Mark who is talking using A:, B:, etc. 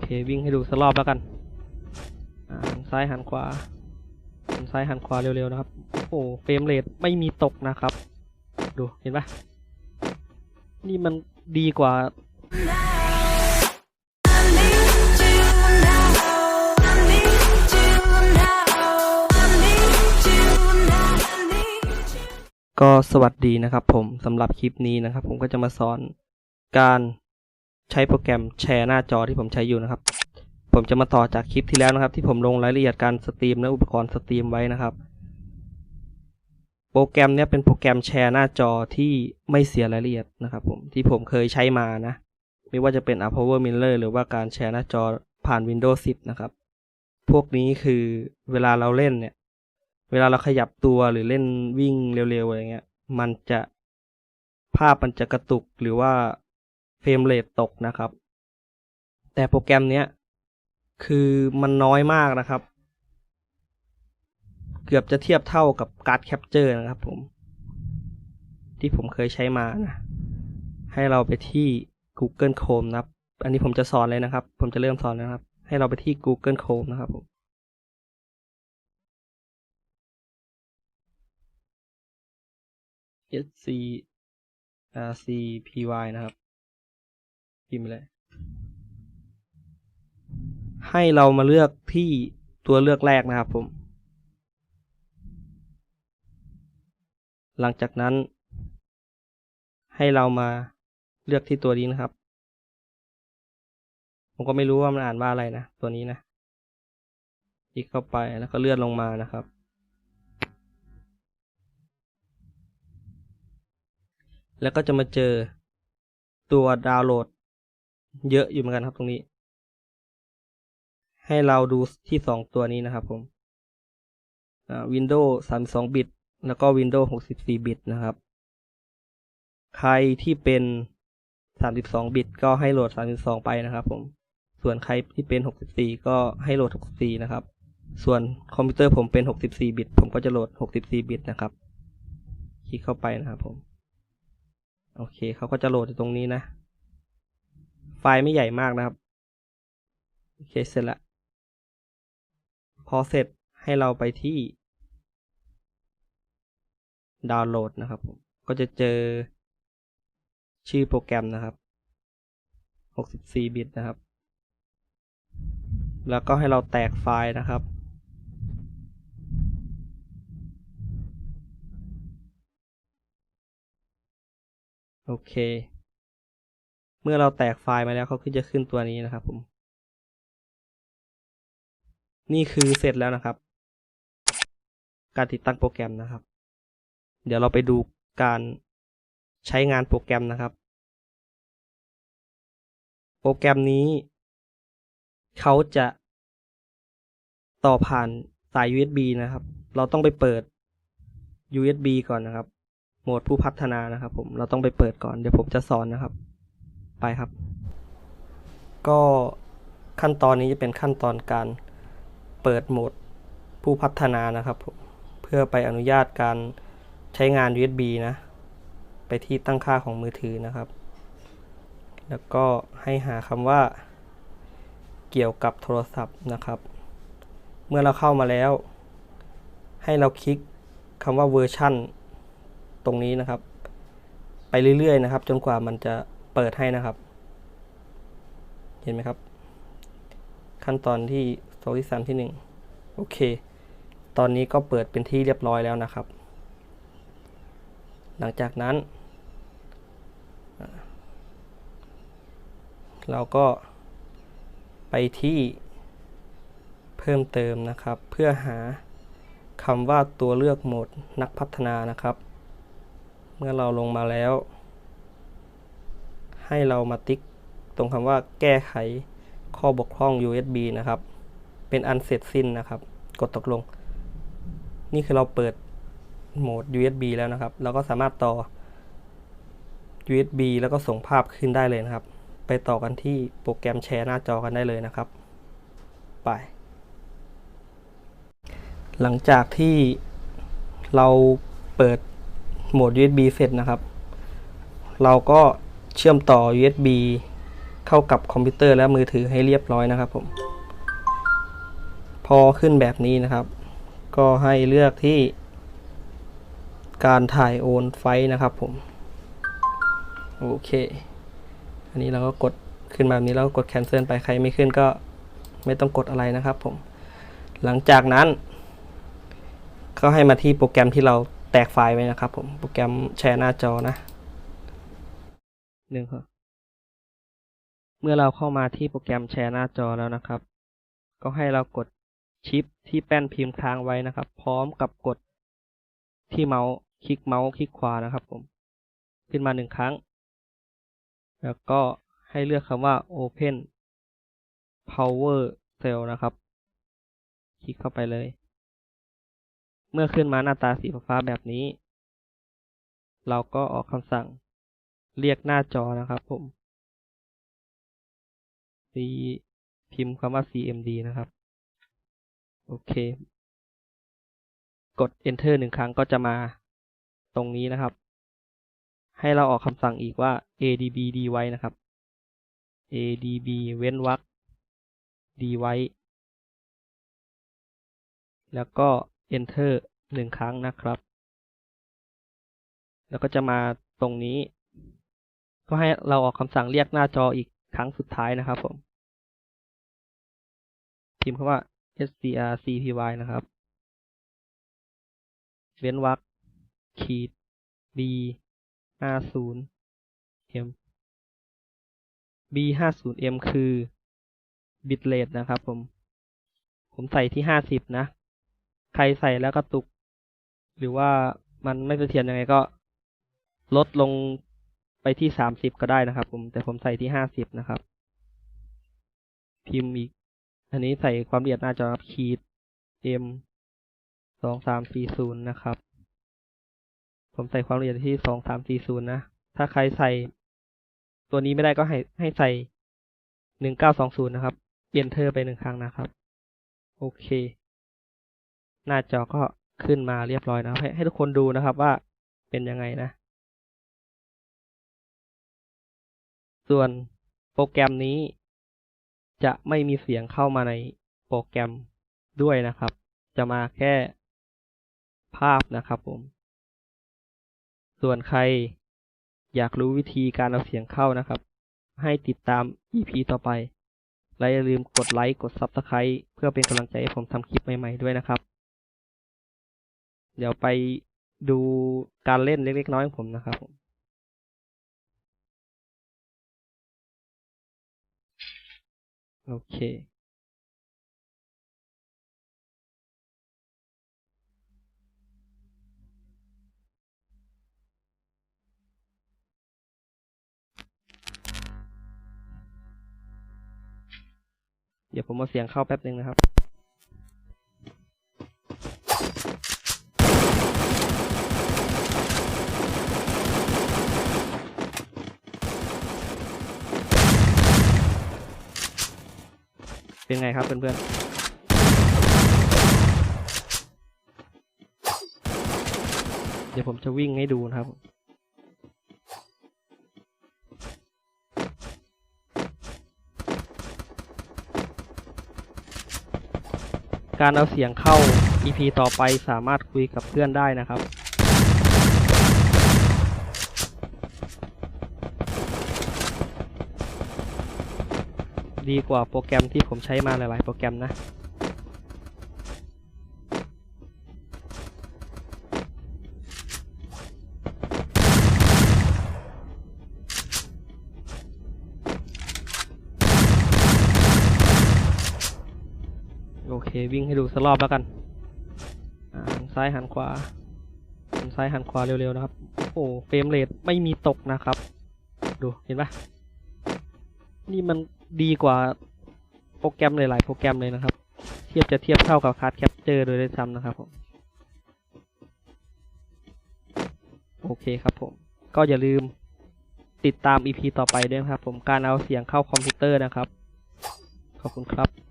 A: เค วิ่งให้ดูสักรอบแล้วกันอ่าหันซ้ายหันขวาหันซ้ายหันขวาเร็วๆนะครับ โอ้เฟรมเรทไม่มีตกนะครับ ดูเห็นปะนี่มันดีกว่าก็สวัสดีนะครับผมสำหรับคลิปนี้นะครับ ผมก็จะมาสอนการ ใช้โปรแกรมแชร์หน้าจอที่ผมใช้อยู่นะครับ ผมจะมาต่อจากคลิปที่แล้วนะครับ ที่ผมลงรายละเอียดการสตรีมและอุปกรณ์สตรีมไว้นะครับ โปรแกรมเนี้ยเป็นโปรแกรมแชร์หน้าจอที่ไม่เสียรายละเอียดนะครับ ผมที่ผมเคยใช้มานะไม่ว่าจะเป็น a Power Miller หรือว่าการแชร์หน้าจอผ่าน Windows 10 นะครับ พวกนี้คือเวลาเราเล่นเนี่ย เวลาเราขยับตัวหรือเล่นวิ่งเร็วๆอะไรเงี้ย มันจะภาพมันจะกระตุกหรือว่า เฟรมเรทตกนะครับ แต่โปรแกรมเนี้ยคือมันน้อยมากนะครับ เกือบจะเทียบเท่ากับการ์ดแคปเจอร์นะครับผม ที่ผมเคยใช้มานะให้เราไปที่ Google Chrome นะครับ อันนี้ผมจะสอนเลยนะครับ ผมจะเริ่มสอนนะครับ ให้เราไปที่ Google Chrome นะครับผม S C R C P Y นะครับ พิมพ์เลยให้เรามาเลือกที่ตัวเลือกแรกนะครับผม หลังจากนั้น ให้เรามาเลือกที่ตัวนี้นะครับ ผมก็ไม่รู้ว่ามันอ่านว่าอะไรนะ ตัวนี้นะคลิกเข้าไปแล้วก็เลื่อนลงมานะครับ แล้วก็จะมาเจอตัวดาวน์โหลด เยอะอยู่เหมือนกันครับตรงนี้ ให้เราดูที่สองตัวนี้นะครับผมอ่า Windows 32บิต แล้วก็ Windows 64บิตนะครับ ใครที่เป็น32บิต ก็ให้โหลด32ไปนะครับผม ส่วนใครที่เป็น64ก็ให้โหลด64นะครับ ส่วนคอมพิวเตอร์ผมเป็น64บิต ผมก็จะโหลด64บิตนะครับ คลิกเข้าไปนะครับผม โอเค เขาก็จะโหลดตรงนี้นะ ไฟล์ไม่ใหญ่มากนะครับ โอเค เสร็จละ พอเสร็จให้เราไปที่ ดาวน์โหลดนะครับผมก็จะเจอชื่อโปรแกรมนะครับ 64 บิตนะครับ แล้วก็ให้เราแตกไฟล์นะครับ โอเค เมื่อเราแตกไฟล์มาแล้วเขาก็จะขึ้นตัวนี้นะครับ ผม นี่คือเสร็จแล้วนะครับ การติดตั้งโปรแกรมนะครับ เดี๋ยวเราไปดูการใช้งานโปรแกรมนะครับ โปรแกรมนี้ เขาจะต่อผ่านสาย USB นะครับ เราต้องไปเปิด USB ก่อนนะครับ โหมดผู้พัฒนานะครับ ผม เราต้องไปเปิดก่อน เดี๋ยวผมจะสอนนะครับ ไปครับ ก็ขั้นตอนนี้จะเป็นขั้นตอนการเปิดโหมดผู้พัฒนานะครับผมเพื่อไปอนุญาตการใช้งาน USB นะ ไปที่ตั้งค่าของมือถือนะครับ แล้วก็ให้หาคำว่า เกี่ยวกับโทรศัพท์นะครับ เมื่อเราเข้ามาแล้ว ให้เราคลิกคำว่าเวอร์ชันตรงนี้นะครับ ไปเรื่อยๆนะครับ จนกว่ามันจะ เปิดให้นะครับ เห็นไหมครับ ขั้นตอนที่สองที่สามที่หนึ่งโอเค ตอนนี้ก็เปิดเป็นที่เรียบร้อยแล้วนะครับ หลังจากนั้น เราก็ไปที่เพิ่มเติมนะครับ เพื่อหาคำว่าตัวเลือกโหมดนักพัฒนานะครับ เมื่อเราลงมาแล้ว ให้เรามาติ๊กตรงคำว่าแก้ไขข้อบกพร่อง USB นะครับ เป็นอันเสร็จสิ้นนะครับ กดตกลง นี่คือเราเปิดโหมด USB แล้วนะครับ เราก็สามารถต่อ USB แล้วก็ส่งภาพขึ้นได้เลยนะครับ ไปต่อกันที่โปรแกรมแชร์หน้าจอกันได้เลยนะครับ ไป หลังจากที่เราเปิดโหมด USB เสร็จนะครับ เราก็ เชื่อมต่อ USB เข้ากับคอมพิวเตอร์และมือถือให้เรียบร้อยนะครับผม พอขึ้นแบบนี้นะครับ ก็ให้เลือกที่ การถ่ายโอนไฟนะครับผม โอเค อันนี้เราก็กดขึ้นมาแบบนี้แล้วก็กด cancel ไปใครไม่ขึ้นก็ไม่ต้องกดอะไรนะครับผม หลังจากนั้น ก็ให้มาที่โปรแกรมที่เราแตกไฟล์ไว้นะครับผม โปรแกรมแชร์หน้าจอนะ นึงครับเมื่อเราเข้ามาที่โปรแกรมแชร์หน้าจอแล้วนะครับ ก็ให้เรากดชิปที่แป้นพิมพ์ค้างไว้นะครับ พร้อมกับกดที่เมาส์คลิกเมาส์คลิกขวานะครับผมขึ้นมาหนึ่งครั้ง แล้วก็ให้เลือกคำว่า Open Power Cell นะครับ คลิกเข้าไปเลย เมื่อขึ้นมาหน้าตาสีฟ้าแบบนี้ เราก็ออกคำสั่ง เรียกหน้าจอนะครับผม C พิมพ์คำว่า cmd นะครับ โอเค กด enter หนึ่งครั้งก็จะมาตรงนี้นะครับ ให้เราออกคำสั่งอีกว่า adb d ไว้นะครับ adb เว้นวรรค d ไว้ แล้วก็ enter หนึ่งครั้งนะครับ แล้วก็จะมาตรงนี้ ก็ให้เราออกคำสั่งเรียกหน้าจออีกครั้งสุดท้ายนะครับผม พิมพ์คำว่า strcpy นะครับ เว้นวรรคขีด b ห้าศูนย์ m b ห้าศูนย์ m คือบิตเรทนะครับผม ผมใส่ที่ห้าสิบนะ ใครใส่แล้วกระตุก หรือว่ามันไม่เสถียรยังไงก็ลดลง ไปที่สามสิบก็ได้นะครับ ผม แต่ผมใส่ที่ห้าสิบนะครับ พิมพ์อีก อันนี้ใส่ความละเอียดหน้าจอครับขีด m สองสามสี่ศูนย์นะครับ ผมใส่ความละเอียดที่สองสามสี่ศูนย์นะ ถ้าใครใส่ตัวนี้ไม่ได้ก็ให้ให้ใส่หนึ่งเก้าสองศูนย์นะครับ enter ไปหนึ่งครั้งนะครับ โอเค หน้าจอก็ขึ้นมาเรียบร้อยนะครับให้ให้ทุกคนดูนะครับว่าเป็นยังไงนะ ส่วนโปรแกรมนี้ จะไม่มีเสียงเข้ามาในโปรแกรมด้วยนะครับ จะมาแค่ภาพนะครับผม ส่วนใครอยากรู้วิธีการเอาเสียงเข้านะครับ ให้ติดตาม EP ต่อไป และอย่าลืมกดไลค์ กด Subscribe เพื่อเป็นกำลังใจให้ผมทำคลิปใหม่ ๆ ด้วยนะครับ เดี๋ยวไปดูการเล่นเล็ก ๆ น้อยๆของผมนะครับผม โอเค เดี๋ยวผมเอาเสียงเข้าแป๊บหนึ่งนะครับ เป็นไงครับเพื่อนๆ เดี๋ยวผมจะวิ่งให้ดูนะครับการเอาเสียงเข้า EP ต่อไปสามารถคุยกับเพื่อนได้นะครับ ดีกว่าโปรแกรมที่ผมใช้มาหลาย ๆ โปรแกรมนะ โอเค วิ่งให้ดูสักรอบแล้วกันอ่าหันซ้ายหันขวาหันซ้ายหันขวาเร็ว ๆ นะครับ โอ้โหเฟรมเรทไม่มีตกนะครับ ดูเห็นปะนี่มัน ดีกว่าโปรแกรมหลายๆโปรแกรมเลยนะครับ เทียบจะเทียบเท่ากับคาร์ดแคปเจอร์โดยได้ซ้ำนะครับผม โอเคครับผม ก็อย่าลืมติดตาม EP ต่อไปด้วยครับผมการเอาเสียงเข้าคอมพิวเตอร์นะครับ ขอบคุณครับ